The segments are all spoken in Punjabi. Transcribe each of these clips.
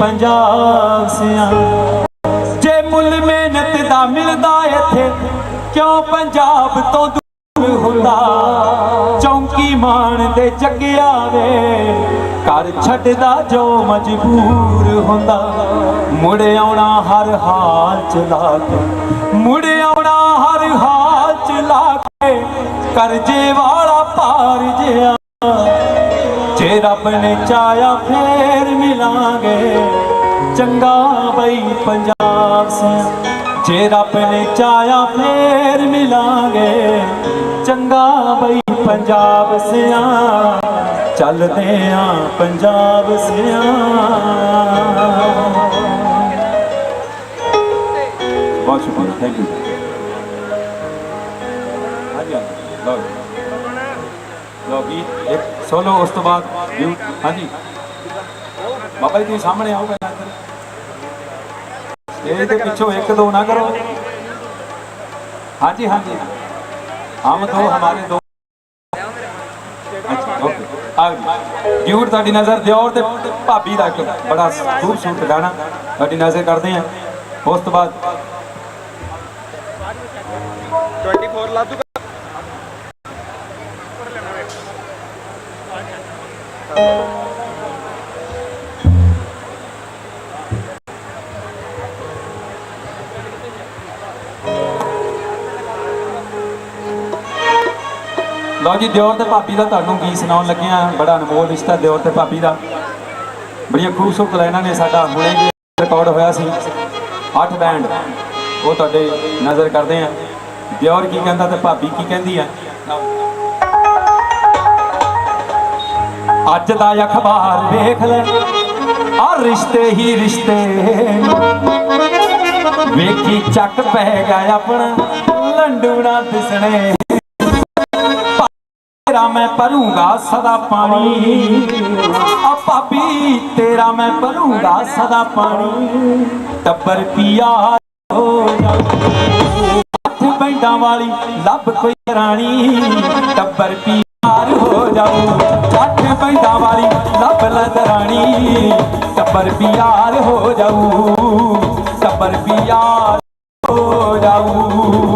ਪੰਜਾਬ ਸਿਆਂ। ਜੇ ਮੁੱਲ ਮਿਹਨਤ ਦਾ ਮਿਲਦਾ ਇੱਥੇ, ਕਿਉਂ ਪੰਜਾਬ ਤੋਂ ਦੂਰ ਹੁੰਦਾ? ਚੌਂਕੀ ਮਾਣ ਦੇ ਜੱਗਿਆ ਵੇ, ਘਰ ਛੱਡਦਾ ਜੋ ਮਜਬੂਰ ਹੁੰਦਾ। ਮੁੜ ਆਉਣਾ ਹਰ ਹਾਲ ਚ ਲਾ ਕੇ, ਮੁੜ ਆਉਣਾ ਹਰ ਹਾਲ ਚ ਲਾ ਕੇ, ਕਰਜੇ ਵਾਲਾ ਪਾਰ ਜਿਆ। ਜੇ ਰੱਬ ਨੇ ਚਾਹਿਆ ਫੇਰ ਮਿਲਾਂਗੇ ਚੰਗਾ ਬਈ ਪੰਜਾਬ ਸਿਆ ਜੇ ਰੱਬ ਨੇ ਚਾਹਿਆ ਫੇਰ ਮਿਲਾਂਗੇ ਚੰਗਾ ਬਈ ਪੰਜਾਬ ਸਿਆ ਚੱਲਦੇ ਆ ਪੰਜਾਬ ਸਿਆ ਬਹੁਤ ਸ਼ੁਕਰੀਆ ਥੈਂਕ ਯੂ ਹਾਂਜੀ ਹਾਂਜੀ ਲਓ ਜੀ। ਲਓ ਵੀ ਇੱਕ ਸੋਲੋ ਉਸ ਤੋਂ ਬਾਅਦ ਵਿਊ ਹਾਂਜੀ ਬਾਬਾ ਜੀ ਤੁਸੀਂ ਸਾਹਮਣੇ ਆਓ ਪਹਿਲਾਂ ਇੱਧਰ ਸਟੇਜ ਦੇ ਪਿੱਛੋਂ ਇੱਕ ਦੋ ਨਾ ਕਰੋ ਹਾਂਜੀ ਹਾਂਜੀ ਹਮ ਦੋ ਹਮਾਰੇ ਦੋ ਅੱਛਾ ਤੁਹਾਡੀ ਨਜ਼ਰ ਦਿਓਰ ਤੇ ਭਾਬੀ ਦਾ ਬੜਾ ਖੂਬਸੂਰਤ ਗਾਣਾ ਤੁਹਾਡੀ ਨਜ਼ਰ ਕਰਦੇ ਆ। ਉਸ ਤੋਂ ਬਾਅਦ 24 ਲਾ ਲਓ ਜੀ, ਦਿਓਰ ਤੇ ਭਾਬੀ ਦਾ ਤੁਹਾਨੂੰ ਗੀਤ ਸੁਣਾਉਣ ਲੱਗੇ ਆ ਬੜਾ ਅਨਮੋਲ ਰਿਸ਼ਤਾ ਦਿਓਰ ਤੇ ਭਾਬੀ ਦਾ। ਬੜੀਆਂ ਖੂਬਸੂਰਤ ਲਾਈਨਾਂ ਨੇ ਸਾਡਾ। ਹੁਣੇ ਰਿਕਾਰਡ ਹੋਇਆ ਸੀ। ਅੱਠ ਬੈਂਡ ਉਹ ਤੁਹਾਡੇ ਨਜ਼ਰ ਕਰਦੇ ਆ। ਦਿਓਰ ਕੀ ਕਹਿੰਦਾ ਤੇ ਭਾਬੀ ਕੀ ਕਹਿੰਦੀ ਆ? ਅੱਜ ਦਾ ਅਖਬਾਰ ਵੇਖ ਲੈ, ਆ ਰਿਸ਼ਤੇ ਹੀ ਰਿਸ਼ਤੇ। ਵੇਖੀ ਚੱਕ ਪੈ ਗਿਆ ਆਪਣਾ ਲੰਡੂਣਾ ਦਿਸਣੇ। ਤੇਰਾ ਮੈਂ ਭਰੂੰਗਾ ਸਦਾ ਪਾਣੀ। ਆ ਭਾਬੀ, ਤੇਰਾ ਮੈਂ ਭਰੂੰਗਾ ਸਦਾ ਪਾਣੀ। ਟੱਬਰ ਪੀਆ ਹੋ ਜਾਊ ਹੱਥ ਬੈਂਡਾਂ ਵਾਲੀ ਲੱਭ ਕੋਈ ਰਾਣੀ। ਟੱਬਰ ਪਿਆਰ ਹੋ ਜਾਊ। ਹੱਥ ਬੈਂਡਾਂ ਵਾਲੀ ਲੱਭ ਲਦਰਾਣੀ ਟੱਬਰ ਪਿਆਰ ਹੋ ਜਾਊ ਟੱਬਰ ਪਿਆਰ ਹੋ ਜਾਊ।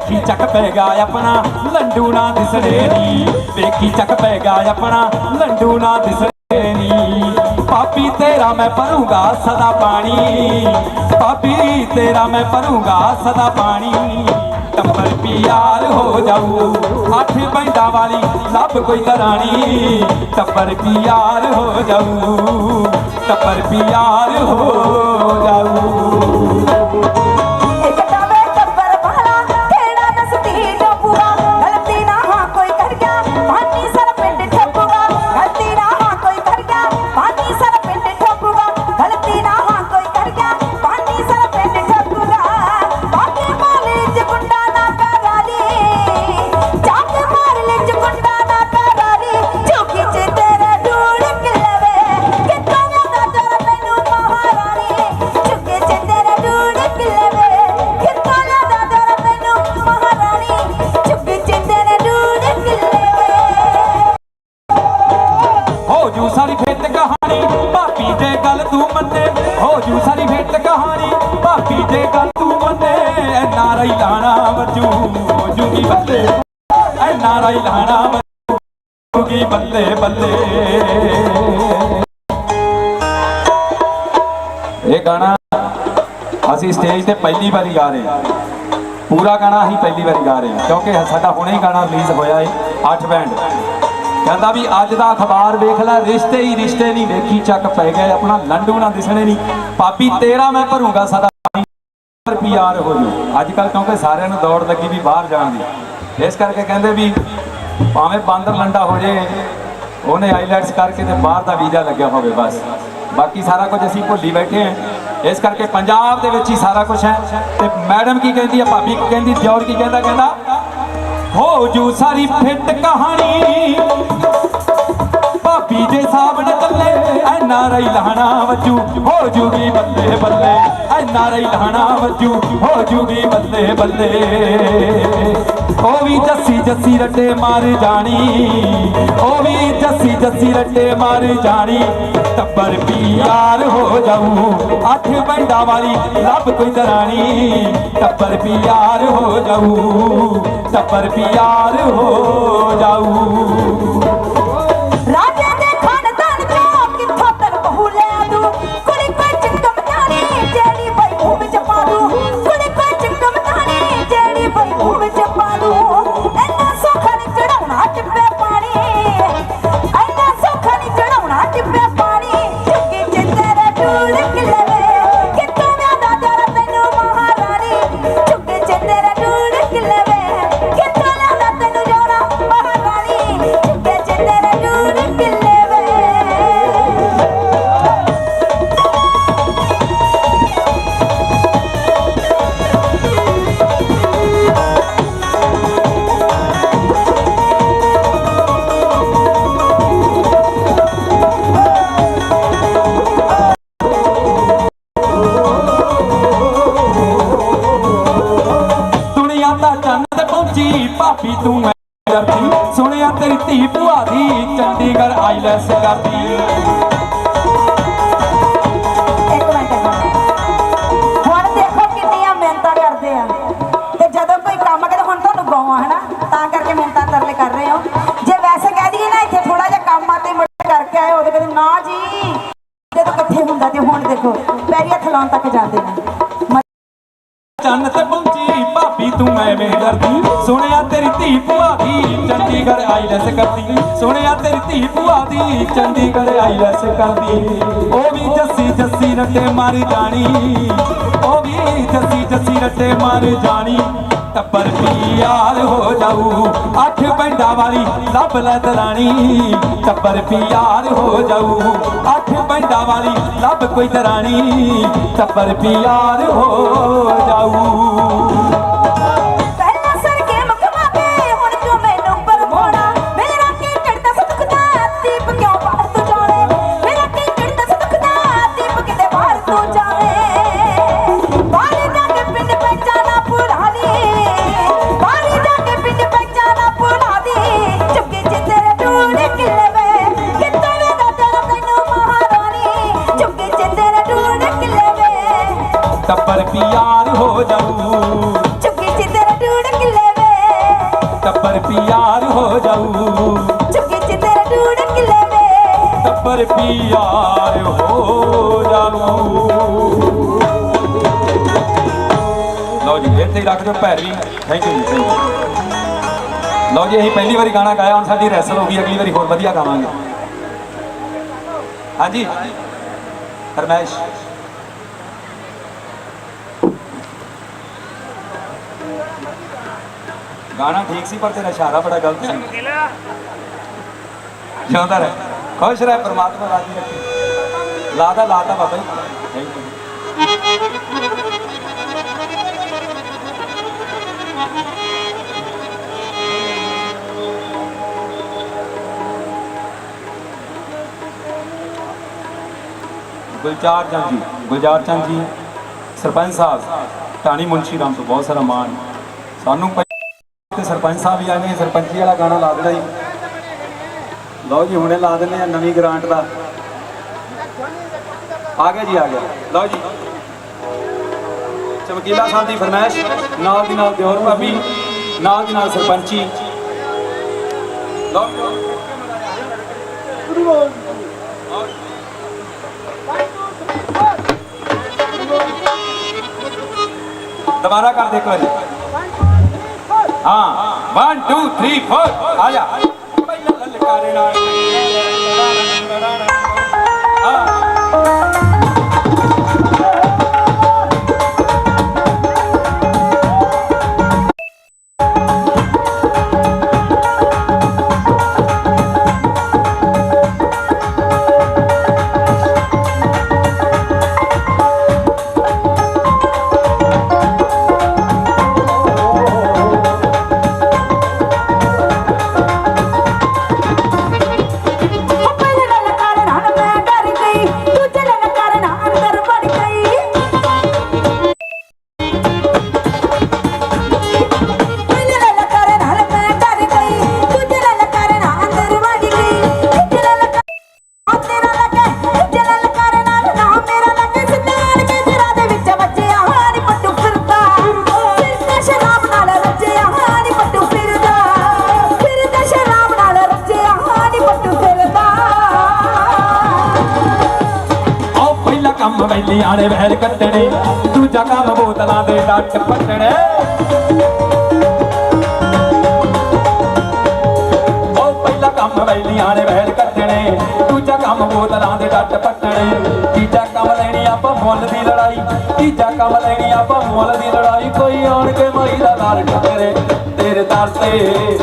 ਵੇਖੀ ਚੱਕ ਪੈਗਾ ਆਪਣਾ, ਲੰਡੂ ਨਾ ਦਿਸੜੇ ਨੀ। ਵੇਖੀ ਚੱਕ ਪੈਗਾ ਆਪਣਾ, ਲੰਡੂ ਨਾ ਦਿਸੜੇ ਨੀ। ਪਾਪੀ ਤੇਰਾ ਮੈਂ ਭਰੂਗਾ ਸਦਾ ਪਾਣੀ। ਪਾਪੀ ਤੇਰਾ ਮੈਂ ਭਰੂਗਾ ਸਦਾ ਪਾਣੀ। ਟੱਬਰ ਪਿਆਰ ਹੋ ਜਾਊ ਅੱਠ ਬੈਂਡਾਂ ਵਾਲੀ ਲੱਭ ਕੋਈ ਕਰਾਣੀ ਟੱਬਰ ਪਿਆਰ ਹੋ ਜਾਊ, ਟੱਬਰ ਪਿਆਰ ਹੋ ਜਾਊ। ਬੱਲੇ ਬੱਲੇ। ਇਹ ਗਾਣਾ ਅਸੀਂ ਸਟੇਜ ਤੇ ਪਹਿਲੀ ਵਾਰੀ ਗਾ ਰਹੇ ਹਾਂ। ਪੂਰਾ ਗਾਣਾ ਅਸੀਂ ਪਹਿਲੀ ਵਾਰੀ ਗਾ ਰਹੇ ਹਾਂ, ਕਿਉਂਕਿ ਸਾਡਾ ਹੁਣੇ ਹੀ ਗਾਣਾ ਰਿਲੀਜ਼ ਹੋਇਆ ਹੈ 8 ਬੈਂਡ ਕਹਿੰਦਾ ਵੀ ਅੱਜ ਦਾ ਅਖਬਾਰ ਵੇਖ ਲੈ, ਰਿਸ਼ਤੇ ਹੀ ਰਿਸ਼ਤੇ ਨਹੀਂ ਵੇਖੀ, ਚੱਕ ਪੈ ਗਏ ਆਪਣਾ ਲੰਡੂ ਨਾ ਦਿਸਣੇ ਨਹੀਂ। ਪਾਪੀ ਤੇਰਾ ਮੈਂ ਭਰੂੰਗਾ ਸਦਾ ਪਰ ਪੀਆਰ ਹੋ ਜੂ। ਅੱਜ ਕੱਲ ਕਿਉਂਕਿ ਸਾਰਿਆਂ ਨੂੰ ਦੌੜ ਲੱਗੀ ਵੀ ਬਾਹਰ ਜਾਣ ਦੀ। ਇਸ ਕਰਕੇ ਕਹਿੰਦੇ ਵੀ ਭਾਵੇਂ ਬਾਂਦਰ ਲੰਡਾ ਹੋ ਜੇ, ਉਹਨੇ ਆਈਲੈਟਸ ਕਰਕੇ ਤੇ ਬਾਹਰ ਦਾ ਵੀਜ਼ਾ ਲੱਗਿਆ ਹੋਵੇ ਬਸ। ਬਾਕੀ ਸਾਰਾ ਕੁਝ ਅਸੀਂ ਭੁੱਲੀ ਬੈਠੇ ਹਾਂ। ਇਸ ਕਰਕੇ ਪੰਜਾਬ ਦੇ ਵਿੱਚ ਹੀ ਸਾਰਾ ਕੁਝ ਹੈ। ਤੇ ਮੈਡਮ ਕੀ ਕਹਿੰਦੀ ਆ, ਭਾਬੀ ਕੀ ਕਹਿੰਦੀ, ਦਿਓਰ ਕੀ ਕਹਿੰਦਾ ਕਹਿੰਦਾ, ਹੋ ਜੂ ਸਾਰੀ ਫਿੱਟ ਕਹਾਣੀ। ਭਾਬੀ ਦੇ ਸਾਹਬ ਐਨਾ ਰਹੀ ਲਹਣਾ ਵੱਜੂ, ਹੋ ਜੂਗੀ ਬੱਲੇ ਬੱਲੇ। ਐਨਾ ਰਹੀ ਲਹਣਾ ਵੱਜੂ, ਹੋ ਜੂਗੀ ਬੱਲੇ ਬੱਲੇ। ਉਹ ਵੀ ਜੱਸੀ ਜੱਸੀ ਰੱਟੇ ਮਾਰ ਜਾਣੀ ਉਹ ਵੀ ਜੱਸੀ ਜੱਸੀ ਰੱਟੇ ਮਾਰ ਜਾਣੀ। ਟੱਬਰ ਪਿਆਰ ਹੋ ਜਾਊ, ਅੱਠ ਬੰਡਾ ਵਾਲੀ ਲੱਭ ਕੋਈ ਦਰਾਣੀ। ਟੱਬਰ ਪਿਆਰ ਹੋ ਜਾਊ, ਟੱਬਰ ਪਿਆਰ ਹੋ ਜਾਊ। ਤੂੰ ਐਵੇਂ ਕਰਦੀ, ਸੁਣਿਆ ਤੇਰੀ ਧੀ ਭੂਆ ਦੀ, ਚੰਡੀਗੜ੍ਹ ਆਈਲੈਸ ਕਰਦੀ। ਸੁਣਿਆ ਤੇਰੀ ਧੀ ਭੂਆ ਦੀ, ਚੰਡੀਗੜ੍ਹ ਆਈਲੈਸ ਕਰਦੀ। ਉਹ ਵੀ ਜੱਸੀ ਜੱਸੀ ਰੱਟੇ ਮਾਰ ਜਾਣੀ। ਉਹ ਵੀ ਜੱਸੀ ਜੱਸੀ ਰੱਟੇ ਮਾਰ ਜਾਣੀ। ਟੱਬਰ ਪਿਆਰ ਹੋ ਜਾਊ, ਅੱਠ ਪੈਂਡਾ ਵਾਲੀ ਲੱਭ ਲੈ ਦਰਾਣੀ ਟੱਬਰ ਪਿਆਰ ਹੋ ਜਾਊ, ਅੱਠ ਪੈਂਡਾ ਵਾਲੀ ਲੱਭ ਕੋਈ ਦਰਾਣੀ। ਟੱਬਰ ਪਿਆਰ ਹੋ ਜਾਊ। ਜੀ ਅਸੀਂ ਪਹਿਲੀ ਵਾਰੀ ਗਾਣਾ ਗਾਇਆ, ਹੁਣ ਸਾਡੀ ਰੈਸਲ ਹੋ ਗਈ, ਅਗਲੀ ਵਾਰੀ ਹੋਰ ਵਧੀਆ ਗਾਵਾਂਗੇ। ਹਾਂਜੀ? ਫਰਮਾਇਸ਼ ਗਾਣਾ ਠੀਕ ਸੀ, ਪਰ ਤੇਰਾ ਇਸ਼ਾਰਾ ਬੜਾ ਗਲਤ ਸੀ। ਜਿਉਂਦਾ ਰਹਿ? ਖੁਸ਼ ਰਹਿ, ਪ੍ਰਮਾਤਮਾ ਰਾਜੀ ਰੱਖੇ। ਲਾਦਾ ਲਾਤਾ ਬਾਬਾ ਜੀ। ਥੈਂਕ ਯੂ ਗੁਲਜ਼ਾਰ ਚੰਦ ਜੀ ਗੁਲਜ਼ਾਰ ਚੰਦ ਜੀ, ਸਰਪੰਚ ਸਾਹਿਬ ਟਾਣੀ ਮੁੰਸ਼ੀ ਰਾਮ ਤੋਂ ਬਹੁਤ ਸਾਰਾ ਮਾਣ। ਸਾਨੂੰ ਤੇ ਸਰਪੰਚ ਸਾਹਿਬ ਵੀ ਆਏ ਸਰਪੰਚੀ ਵਾਲਾ ਗਾਣਾ ਲਾ ਦੇਣਾ ਜੀ। ਲਓ ਜੀ, ਹੁਣੇ ਲਾ ਦਿੰਦੇ ਆ ਨਵੀਂ ਗ੍ਰਾਂਟ ਦਾ। ਆ ਗਿਆ ਜੀ, ਆ ਗਿਆ। ਲਓ ਜੀ। ਚਮਕੀਲਾ ਸਾਹਿਬ ਦੀ ਫਰਮਾਇਸ਼, ਨਾਲ ਦੀ ਨਾਲ ਦਿਓਰ ਭਾਬੀ, ਨਾਲ ਦੀ ਨਾਲ ਸਰਪੰਚੀ। ਲਓ ਦੁਬਾਰਾ ਕਰ ਦੇ ਇੱਕ ਵਾਰੀ। ਹਾਂ 1 2 3 4 ਆ ਜਾ। ਪਹਿਲਾਂ ਲਲਕਾਰੇ ਨਾਲ। ਆ ਤੇਰੇ ਦਰ ਤੇ।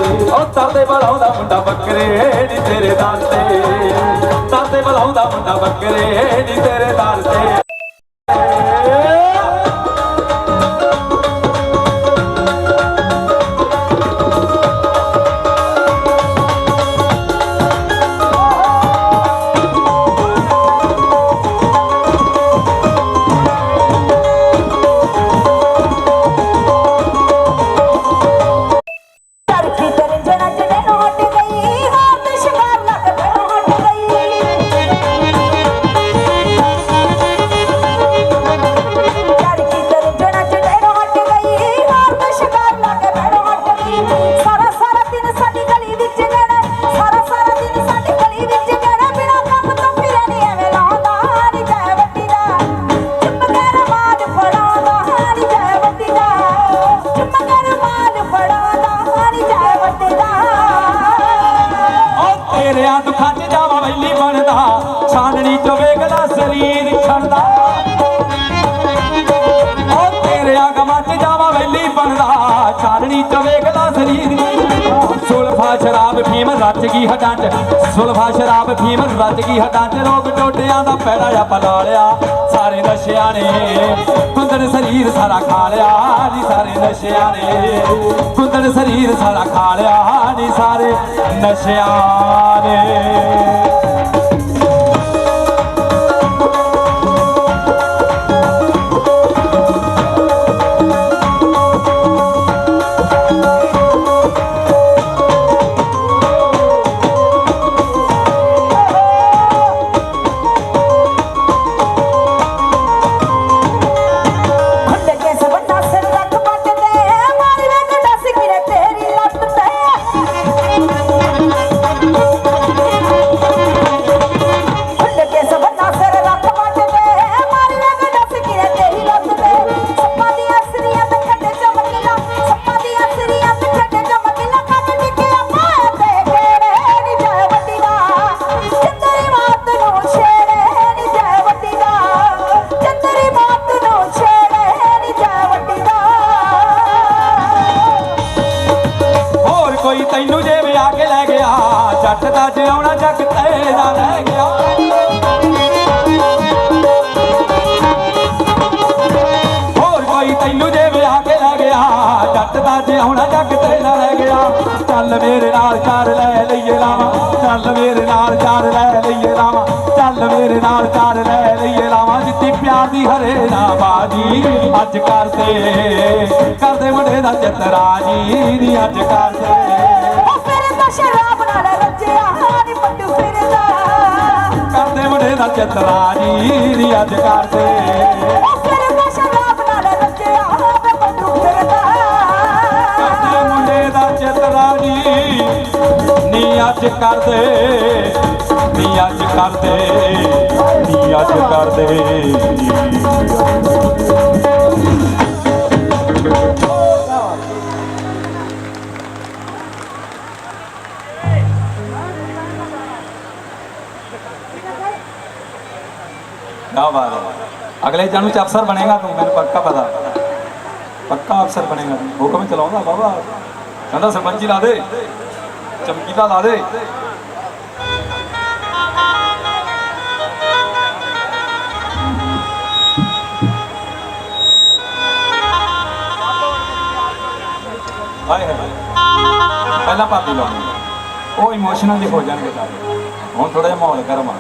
ਤਾਤੇ ਬਲਾਉਂਦਾ ਮੁੰਡਾ ਬੱਕਰੇ ਨੀ ਤੇਰੇ ਦਰ ਤੇ। ਤਾਤੇ ਬਲਾਉਂਦਾ ਮੁੰਡਾ ਬੱਕਰੇ ਨੀ ਤੇਰੇ ਦਰ ਆਪ ਫੀਮਨ ਵੱਜ ਗਈ ਹਟਾਂ ਚ ਰੋਗ ਟੋਟਿਆਂ ਦਾ ਪੈੜਾ ਆਪਾਂ ਪਲਾ ਲਿਆ। ਸਾਰੇ ਨਸ਼ਿਆਂ ਨੇ, ਕੁੰਦਨ ਸਰੀਰ ਸਾਰਾ ਖਾ ਲਿਆ, ਨੀ ਸਾਰੇ ਨਸ਼ਿਆਂ ਨੇ। ਕੁੰਦਨ ਸਰੀਰ ਸਾਰਾ ਖਾ ਲਿਆ, ਨੀ ਸਾਰੇ ਨਸ਼ਿਆਂ ਨੇ। ਜੇ ਹੁਣ ਜੱਗ ਤੇ ਨਾ ਰਹਿ ਗਿਆ ਚੱਲ ਮੇਰੇ ਨਾਲ ਚਾਰ ਲੈ ਲਈਏ ਲਾਵਾ ਚੱਲ ਮੇਰੇ ਨਾਲ ਚਾਰ ਲੈ ਲਈਏ ਲਾਵਾ ਚੱਲ ਮੇਰੇ ਨਾਲ ਚਾਰ ਲੈ ਲਈਏ ਲਾਵਾ ਜਿੱਤੀ ਪਿਆਰ ਦੀ ਹਰੇ ਦਾ ਬਾਜੀ ਅੱਜ ਕਰਦੇ ਕਰਦੇ ਮੁੰਡੇ ਦਾ ਜਤਰਾ ਜੀ ਦੀ। ਅੱਜ ਕਰਦੇ ਕਰਦੇ ਮੁੰਡੇ ਦਾ ਚਤਰਾ ਜੀ ਦੀ ਅੱਜ ਕਰਦੇ ਨੀ ਅੱਜ ਕਰਦੇ ਨੀ ਅੱਜ ਕਰਦੇ ਨੀ ਅੱਜ ਕਰਦੇ क्या बात है अगले जन्म से अफसर बनेगा तू मैंने पक्का पता पक्का अफसर बनेगा हुक्म चलाऊंगा बाबा ਕਹਿੰਦਾ ਸਰਪੰਚੀ ਲਾ ਦੇ ਚਮਕੀਲਾ ਲਾ ਦੇ। ਹਾਏ ਹਾਏ। ਪਹਿਲਾਂ ਪਾਪੀ ਲਾਉਂਦੇ ਉਹ ਇਮੋਸ਼ਨਲ ਜਿਹੇ ਹੋ ਜਾਣਗੇ ਸਾਰੇ। ਹੁਣ ਥੋੜਾ ਜਿਹਾ ਮਾਹੌਲ ਗਰਮ ਆ।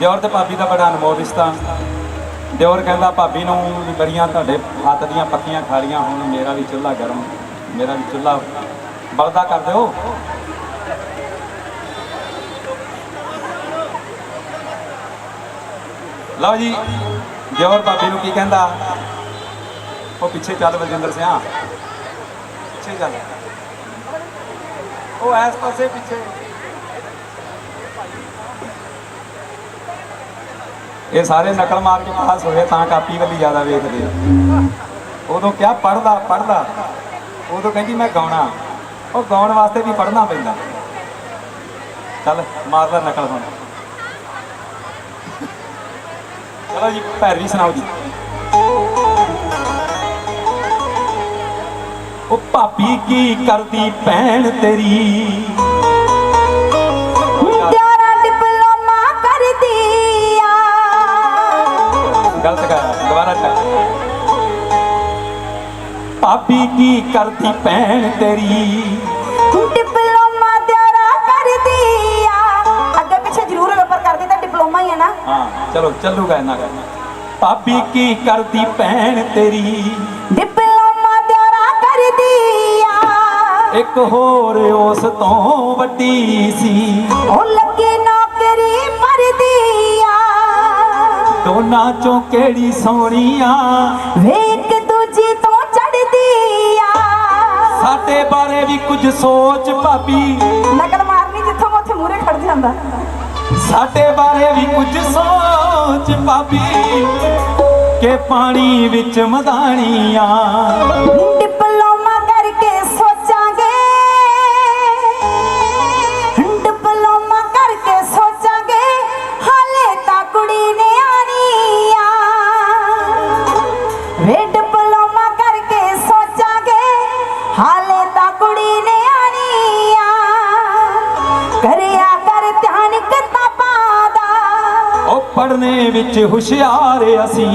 ਦਿਓਰ ਤੇ ਪਾਪੀ ਦਾ ਬੜਾ ਅਨਮੋਲ ਰਿਸ਼ਤਾ। ਦਿਓਰ ਕਹਿੰਦਾ ਭਾਬੀ ਨੂੰ ਵੀ ਬੜੀਆਂ ਤੁਹਾਡੇ ਹੱਥ ਦੀਆਂ ਪੱਕੀਆਂ ਖਾਲੀਆਂ ਹੁਣ, ਮੇਰਾ ਵੀ ਚੁੱਲ੍ਹਾ ਗਰਮ, ਮੇਰਾ ਵੀ ਚੁੱਲ੍ਹਾ ਬਲਦਾ ਕਰ ਦਿਓ। ਲਓ ਜੀ, ਦਿਓਰ ਭਾਬੀ ਨੂੰ ਕੀ ਕਹਿੰਦਾ? ਉਹ ਪਿੱਛੇ ਚੱਲ ਬਲਜਿੰਦਰ ਸਿਆ। ਪਿੱਛੇ ਚੱਲ। ਉਹ ਐਸ ਪਾਸੇ ਪਿੱਛੇ। ਇਹ ਸਾਰੇ ਨਕਲ ਮਾਰ ਕੇ ਪਾਸ ਹੋਏ ਤਾਂ ਕਾਪੀ ਵੱਲੀ ਜ਼ਿਆਦਾ ਵੇਖਦੇ ਆ। ਉਦੋਂ ਕਿਹਾ ਪੜਦਾ ਪੜਦਾ ਉਦੋਂ ਕਹਿੰਦੀ, ਮੈਂ ਗਾਉਣਾ। ਉਹ ਗਾਉਣ ਵਾਸਤੇ ਵੀ ਪੜਨਾ ਪੈਂਦਾ। ਚੱਲ ਮਾਰਦਾ ਨਕਲ ਹੁਣ। ਚਲੋ ਜੀ, ਭੈਰਵੀ ਸੁਣਾਓ ਜੀ। ਉਹ ਭਾਬੀ ਕੀ ਕਰਦੀ ਭੈਣ ਤੇਰੀ? ਭਾਬੀ ਕੀ ਕਰਦੀ ਭੈਣ ਤੇਰੀ? ਡਿਪਲੋਮਾ ਤਿਆਰਾ ਕਰਦੀ ਆ। ਅੱਗੇ ਪਿੱਛੇ ਜ਼ਰੂਰ ਰੈਫਰ ਕਰਦੀ ਤਾਂ ਡਿਪਲੋਮਾ ਹੀ ਹੈ ਨਾ। ਹਾਂ ਚਲੋ ਚੱਲੂਗਾ ਇੰਨਾ ਕਰ ਭਾਬੀ ਕੀ ਕਰਦੀ ਭੈਣ ਤੇਰੀ? ਡਿਪਲੋਮਾ ਤਿਆਰਾ ਕਰਦੀ ਆ। ਇੱਕ ਹੋਰ ਉਸ ਤੋਂ ਵੱਡੀ ਸੀ। ਉਹ ਲੱਗੇ ਨੌਕਰੀ ਮਰਦੀ ਆ। ਦੋਨਾਂ ਚੋਂ ਕਿਹੜੀ ਸੋਹਣੀ ਆ? ਵੇ ਸਾਡੇ ਬਾਰੇ ਵੀ ਕੁਝ ਸੋਚ ਭਾਬੀ। ਨਕਲ ਮਾਰਨੀ ਜਿੱਥੋਂ ਉੱਥੇ ਮੂਰੇ ਖੜ ਜਾਂਦਾ। ਸਾਡੇ ਬਾਰੇ ਵੀ ਕੁਝ ਸੋਚ ਭਾਬੀ ਕਿ ਪਾਣੀ ਵਿੱਚ ਮਦਾਨੀਆਂ ਡਿਪਲੋਮਾ ਪੜਨੇ ਵਿੱਚ ਹੁਸ਼ਿਆਰ ਅਸੀਂ।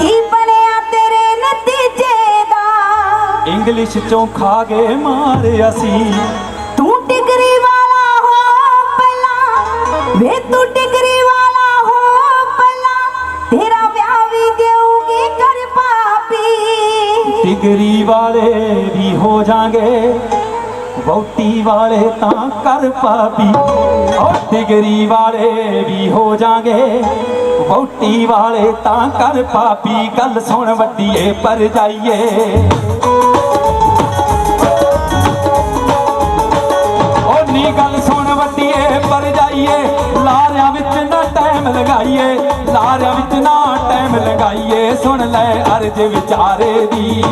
ਕੀ ਬਣਿਆ ਤੇਰੇ ਨਤੀਜੇ ਦਾ? ਇੰਗਲਿਸ਼ ਚੋਂ ਖਾ ਗਏ ਮਾਰ ਅਸੀਂ। ਤੂੰ ਡਿਗਰੀ ਵਾਲਾ ਹੋ ਪਹਿਲਾਂ। ਵੇ ਤੂੰ ਡਿਗਰੀ ਵਾਲਾ ਹੋ ਪਹਿਲਾਂ। ਤੇਰਾ ਵਿਆਹ ਵੀ ਦੇਊਗੀ ਕਰ ਪਾਪੀ ਡਿਗਰੀ ਵਾਲੇ ਵੀ ਹੋ ਜਾਣਗੇ ਵਹੁਟੀ ਵਾਲੇ ਤਾਂ ਕਰ ਪਾਪੀ ਔਰ ਡਿਗਰੀ ਵਾਲੇ ਵੀ ਹੋ ਜਾਣਗੇ। ਵਹੁਟੀ ਵਾਲੇ ਤਾਂ ਕਰ ਪਾਪੀ ਗੱਲ ਸੁਣ ਵੱਡੀਏ, ਪਰ ਜਾਈਏ। ਉਹ ਨੀ ਗੱਲ ਸੁਣ ਵੱਡੀਏ, ਪਰ ਜਾਈਏ। ਲਾਰਿਆਂ ਵਿੱਚ ਨਾ ਟਾਈਮ ਲਗਾਈਏ, ਲਾਰਿਆਂ ਵਿੱਚ ਨਾ ਟਾਈਮ ਲਗਾਈਏ। ਸੁਣ ਲੈ ਅਰਜ ਵਿਚਾਰੇ ਦੀ,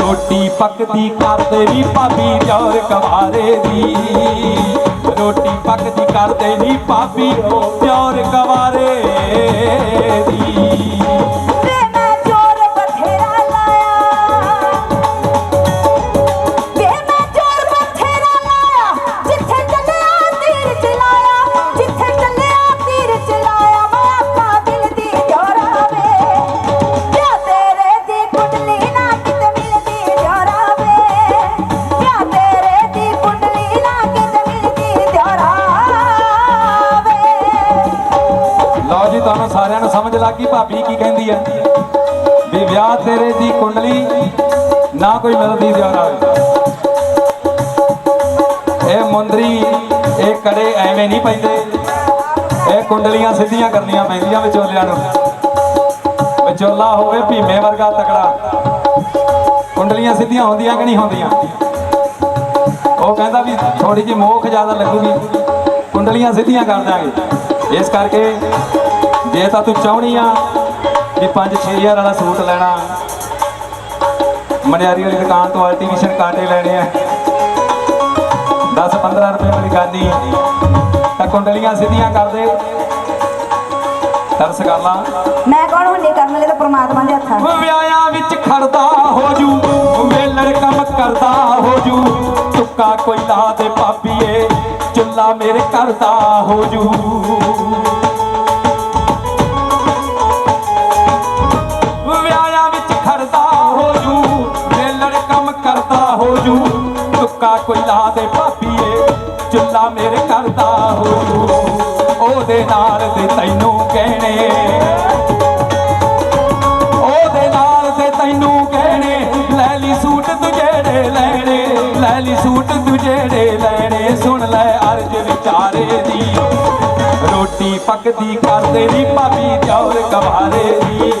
ਰੋਟੀ ਪੱਕਦੀ ਕਰਦੇ ਵੀ ਭਾਬੀ ਜੋਰ ਕਵਾਰੇ ਦੀ। ਰੋਟੀ ਪੱਕਦੀ ਕਰਦੇ ਨਹੀਂ ਭਾਬੀ ਜੋਰ ਕਵਾਰੇ ਦੀ। ਦੀ ਨਾ ਕੋਈ ਮਿਲਦੀ ਦਿਉਰਾ ਇਹ ਮੁੰਦਰੀ, ਇਹ ਕੜੇ ਐਵੇਂ ਨਹੀਂ ਪੈਂਦੇ। ਇਹ ਕੁੰਡਲੀਆਂ ਸਿੱਧੀਆਂ ਕਰਨੀਆਂ ਪੈਂਦੀਆਂ ਵਿਚੋਲਿਆਂ ਨੂੰ। ਵਿਚੋਲਾ ਹੋਵੇ ਭੀਮੇ ਵਰਗਾ ਤਕੜਾ। ਕੁੰਡਲੀਆਂ ਸਿੱਧੀਆਂ ਹੁੰਦੀਆਂ ਕਿ ਨਹੀਂ ਹੁੰਦੀਆਂ? ਉਹ ਕਹਿੰਦਾ ਵੀ ਥੋੜੀ ਜਿਹੀ ਮੋਖ ਜ਼ਿਆਦਾ ਲੱਗੂਗੀ। ਕੁੰਡਲੀਆਂ ਸਿੱਧੀਆਂ ਕਰ ਦਾਂਗੇ ਇਸ ਕਰਕੇ ਜੇ ਤਾਂ ਤੂੰ ਚਾਹਣੀ ਆ ਵੀ 5-6000 ਵਾਲਾ ਸੂਟ ਲੈਣਾ ਮਨਿਆਰੀ ਵਾਲੀ ਦੁਕਾਨ ਤੋਂ ਆਰਟੀਫੀਸ਼ੀਅਲ ਕਾਂਟੇ ਲੈਣੇ ਆ। 10-15 ਰੁਪਏ ਵਾਲੀ ਗਾਨੀ ਤਾਂ ਕੁੰਡਲੀਆਂ ਸਿੱਧੀਆਂ ਕਰਦੇ ਤਰਸ ਕਰ ਲਾ। ਮੈਂ ਕੌਣ ਹੁੰਦੀ ਕਰਨ ਵਾਲੇ ਤਾਂ ਪ੍ਰਮਾਤਮਾ ਦੇ ਹੱਥਾਂ ਵਿਆਹਾਂ ਵਿੱਚ ਖੜਦਾ ਹੋ ਜੂ ਵੇਲੜ ਕੰਮ ਕਰਦਾ ਹੋ ਜੂ ਤੁੱਕਾ ਕੋਈ ਲਾ ਦੇ ਪਾਪੀਏ ਚੁੱਲਾ ਮੇਰੇ ਕਰਦਾ ਹੋ ਜੂ ਕੋਈ ਲਾ ਦੇ ਪਾਪੀਏ ਚੁੱਲਾ ਮੇਰੇ ਕਰਦਾ ਹੋ। ਉਹਦੇ ਨਾਲ ਤੇ ਤੈਨੂੰ ਕਹਿਣੇ। ਉਹਦੇ ਨਾਲ ਤੇ ਤੈਨੂੰ ਕਹਿਣੇ, ਲੈ ਲਈ ਸੂਟ ਤੂੰ ਜਿਹੜੇ ਲੈਣੇ, ਲੈ ਲਈ ਸੂਟ ਤੂੰ ਜਿਹੜੇ ਲੈਣੇ। ਸੁਣ ਲੈ ਅਰਜ ਵਿਚਾਰੇ ਦੀ। ਰੋਟੀ ਪੱਕਦੀ ਕਰਦੇ ਨੀ ਭਾਬੀ ਚੌਰ ਕਵਾਰੇ ਦੀ।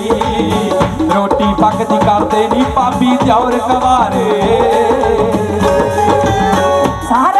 ਰੋਟੀ ਪੱਕਦੀ ਕਰਦੇ ਨੀ ਭਾਬੀ ਚੌਰ ਕਵਾਰੇ ਸਾਰਾ